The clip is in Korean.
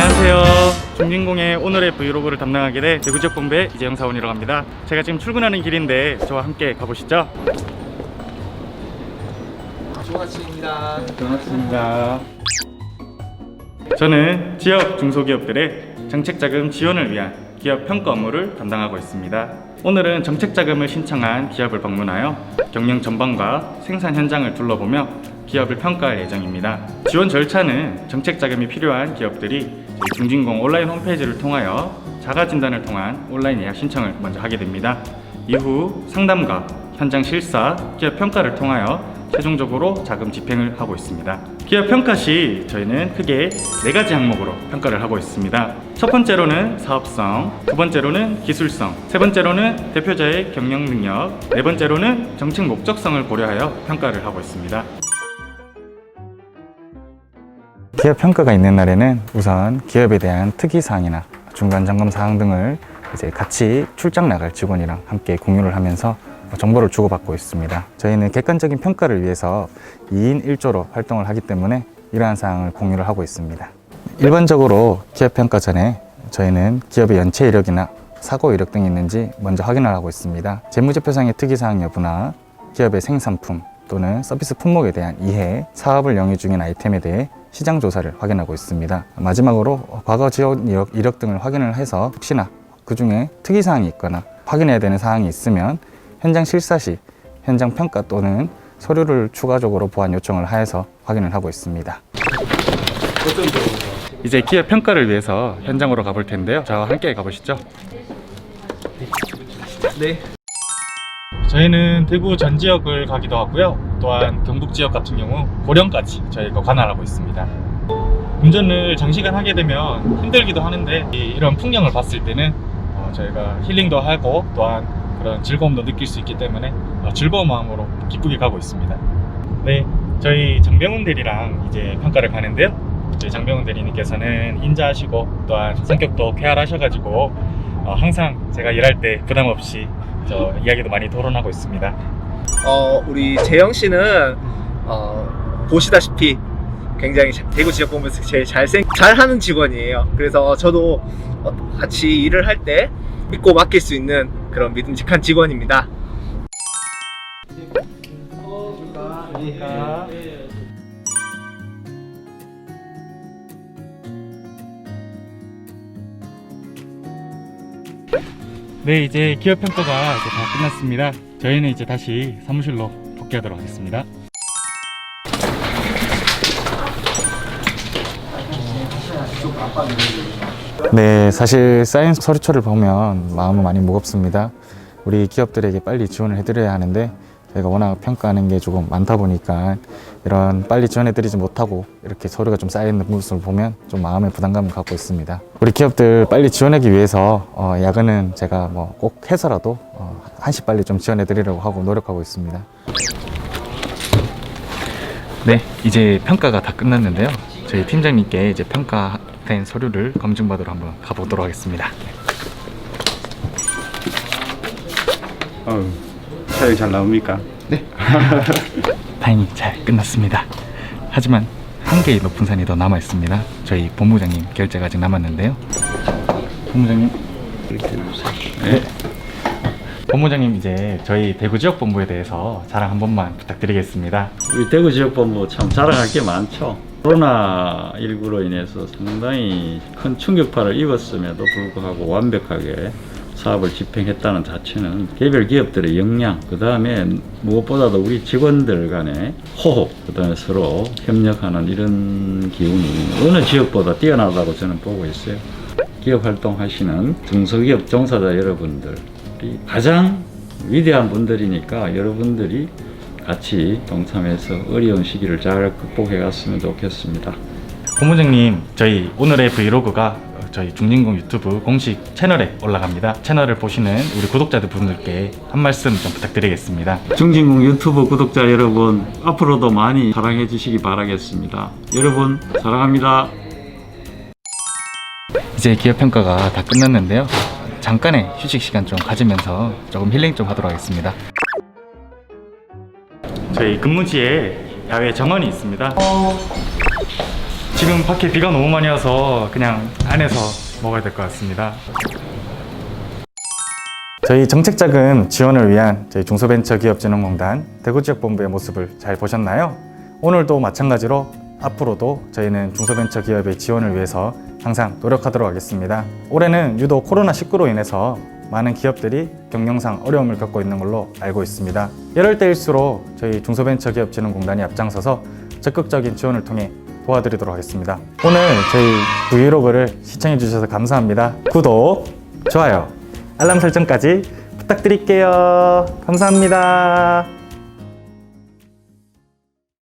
안녕하세요. 중진공의 오늘의 브이로그를 담당하게 된 대구지역 본부의 이재영 사원이라고 합니다. 제가 지금 출근하는 길인데 저와 함께 가보시죠. 조아치입니다. 반갑습니다. 저는 지역 중소기업들의 정책자금 지원을 위한 기업 평가 업무를 담당하고 있습니다. 오늘은 정책자금을 신청한 기업을 방문하여 경영 전반과 생산 현장을 둘러보며 기업을 평가할 예정입니다. 지원 절차는 정책자금이 필요한 기업들이 중진공 온라인 홈페이지를 통하여 자가 진단을 통한 온라인 예약 신청을 먼저 하게 됩니다. 이후 상담과 현장 실사, 기업 평가를 통하여 최종적으로 자금 집행을 하고 있습니다. 기업 평가 시 저희는 크게 네 가지 항목으로 평가를 하고 있습니다. 첫 번째로는 사업성, 두 번째로는 기술성, 세 번째로는 대표자의 경영 능력, 네 번째로는 정책 목적성을 고려하여 평가를 하고 있습니다. 기업 평가가 있는 날에는 우선 기업에 대한 특이 사항이나 중간 점검 사항 등을 이제 같이 출장 나갈 직원이랑 함께 공유를 하면서 정보를 주고받고 있습니다. 저희는 객관적인 평가를 위해서 2인 1조로 활동을 하기 때문에 이러한 사항을 공유를 하고 있습니다. 일반적으로 기업 평가 전에 저희는 기업의 연체 이력이나 사고 이력 등이 있는지 먼저 확인을 하고 있습니다. 재무제표상의 특이사항 여부나 기업의 생산품 또는 서비스 품목에 대한 이해, 사업을 영위 중인 아이템에 대해 시장 조사를 확인하고 있습니다. 마지막으로 과거 지원 이력, 이력 등을 확인을 해서 혹시나 그 중에 특이 사항이 있거나 확인해야 되는 사항이 있으면 현장 실사 시 현장 평가 또는 서류를 추가적으로 보완 요청을 하여서 확인을 하고 있습니다. 이제 기업 평가를 위해서 현장으로 가볼 텐데요. 저와 함께 가보시죠. 네. 저희는 대구 전 지역을 가기도 하고요. 또한 경북 지역 같은 경우 고령까지 저희가 관할하고 있습니다. 운전을 장시간 하게 되면 힘들기도 하는데 이- 이런 풍경을 봤을 때는 어, 저희가 힐링도 하고 또한 그런 즐거움도 느낄 수 있기 때문에 어, 즐거운 마음으로 기쁘게 가고 있습니다. 네, 저희 장병훈 대리랑 이제 평가를 가는데요. 저희 장병훈 대리님께서는 인자하시고 또한 성격도 쾌활하셔가지고 어, 항상 제가 일할 때 부담 없이 저 이야기도 많이 토론하고 있습니다. 어, 우리 재영 씨는 어, 보시다시피 굉장히 자- 대구 지역 본부에서 제일 잘생 잘하는 직원이에요. 그래서 저도 어, 같이 일을 할 때 믿고 맡길 수 있는 그런 믿음직한 직원입니다. 네, 이제 기업 평가가 이제 다 끝났습니다. 저희는 이제 다시 사무실로 복귀하도록 하겠습니다. 네, 사실 쌓인 서류처를 보면 마음은 많이 무겁습니다. 우리 기업들에게 빨리 지원을 해드려야 하는데 저희가 워낙 평가하는 게 조금 많다 보니까 이런 빨리 지원해드리지 못하고 이렇게 서류가 좀 쌓여있는 모습을 보면 좀 마음의 부담감을 갖고 있습니다. 우리 기업들 빨리 지원하기 위해서 어, 야근은 제가 뭐 꼭 해서라도 어, 한시 빨리 좀 지원해드리려고 하고 노력하고 있습니다. 네, 이제 평가가 다 끝났는데요. 저희 팀장님께 이제 평가된 서류를 검증받으러 한번 가보도록 하겠습니다. 어우, 촬영 잘 나옵니까? 다행히 잘 끝났습니다. 하지만 한 개의 높은 산이 더 남아 있습니다. 저희 본부장님 결제가 아직 남았는데요. 본부장님. 네. 본부장님 이제 저희 대구 지역 본부에 대해서 자랑 한 번만 부탁드리겠습니다. 우리 대구 지역 본부 참 자랑할 게 많죠. 코로나 19로 인해서 상당히 큰 충격파를 입었음에도 불구하고 완벽하게 사업을 집행했다는 자체는 개별 기업들의 역량, 그 다음에 무엇보다도 우리 직원들 간의 호흡, 그 다음에 서로 협력하는 이런 기운이 어느 지역보다 뛰어나다고 저는 보고 있어요. 기업 활동하시는 중소기업 종사자 여러분들이 가장 위대한 분들이니까 여러분들이 같이 동참해서 어려운 시기를 잘 극복해 갔으면 좋겠습니다. 본부장님 저희 오늘의 브이로그가 저희 중진공 유튜브 공식 채널에 올라갑니다. 채널을 보시는 우리 구독자들 분들께 한 말씀 좀 부탁드리겠습니다. 중진공 유튜브 구독자 여러분 앞으로도 많이 사랑해 주시기 바라겠습니다. 여러분 사랑합니다. 이제 기업 평가가 다 끝났는데요. 잠깐의 휴식 시간 좀 가지면서 조금 힐링 좀 하도록 하겠습니다. 저희 근무지에 야외 정원이 있습니다. 지금 밖에 비가 너무 많이 와서 그냥 안에서 먹어야 될 것 같습니다. 저희 정책자금 지원을 위한 저희 중소벤처기업진흥공단 대구지역본부의 모습을 잘 보셨나요? 오늘도 마찬가지로 앞으로도 저희는 중소벤처기업의 지원을 위해서 항상 노력하도록 하겠습니다. 올해는 유독 코로나19로 인해서 많은 기업들이 경영상 어려움을 겪고 있는 걸로 알고 있습니다. 이럴 때일수록 저희 중소벤처기업진흥공단이 앞장서서 적극적인 지원을 통해 도와드리도록 하겠습니다. 오늘 저희 브이로그를 시청해 주셔서 감사합니다. 구독, 좋아요, 알람 설정까지 부탁드릴게요. 감사합니다.